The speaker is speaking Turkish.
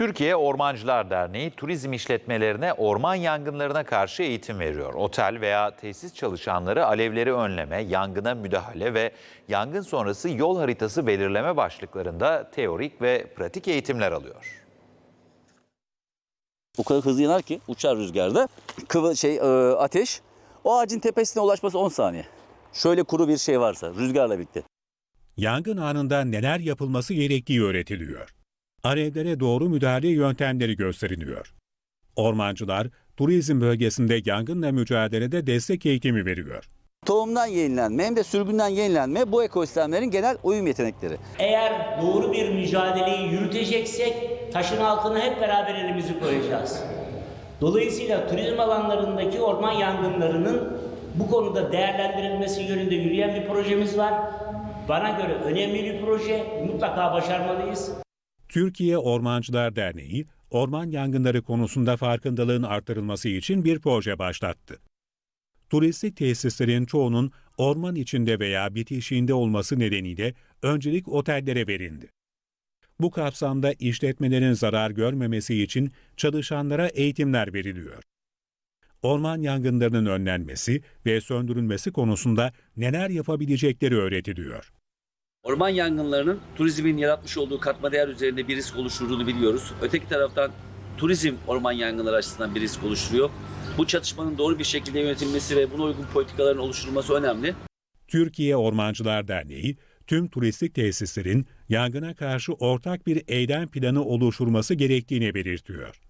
Türkiye Ormancılar Derneği turizm işletmelerine orman yangınlarına karşı eğitim veriyor. Otel veya tesis çalışanları alevleri önleme, yangına müdahale ve yangın sonrası yol haritası belirleme başlıklarında teorik ve pratik eğitimler alıyor. O kadar hızlı yanar ki uçar rüzgarda. Kıvı şey e, ateş o ağacın tepesine ulaşması 10 saniye. Şöyle kuru bir şey varsa rüzgarla birlikte. Yangın anında neler yapılması gerektiği öğretiliyor. Alevlere doğru müdahale yöntemleri gösteriliyor. Ormancılar, turizm bölgesinde yangınla mücadelede destek eğitimi veriyor. Tohumdan yenilenme hem de sürgünden yenilenme bu ekosistemlerin genel uyum yetenekleri. Eğer doğru bir mücadeleyi yürüteceksek taşın altına hep beraber elimizi koyacağız. Dolayısıyla turizm alanlarındaki orman yangınlarının bu konuda değerlendirilmesi yönünde yürüyen bir projemiz var. Bana göre önemli bir proje. Mutlaka başarmalıyız. Türkiye Ormancılar Derneği, orman yangınları konusunda farkındalığın artırılması için bir proje başlattı. Turistik tesislerin çoğunun orman içinde veya bitişiğinde olması nedeniyle öncelik otellere verildi. Bu kapsamda işletmelerin zarar görmemesi için çalışanlara eğitimler veriliyor. Orman yangınlarının önlenmesi ve söndürülmesi konusunda neler yapabilecekleri öğretiliyor. Orman yangınlarının turizmin yaratmış olduğu katma değer üzerinde bir risk oluşturduğunu biliyoruz. Öteki taraftan turizm orman yangınları açısından bir risk oluşturuyor. Bu çatışmanın doğru bir şekilde yönetilmesi ve buna uygun politikaların oluşturulması önemli. Türkiye Ormancılar Derneği, tüm turistik tesislerin yangına karşı ortak bir eylem planı oluşturması gerektiğini belirtiyor.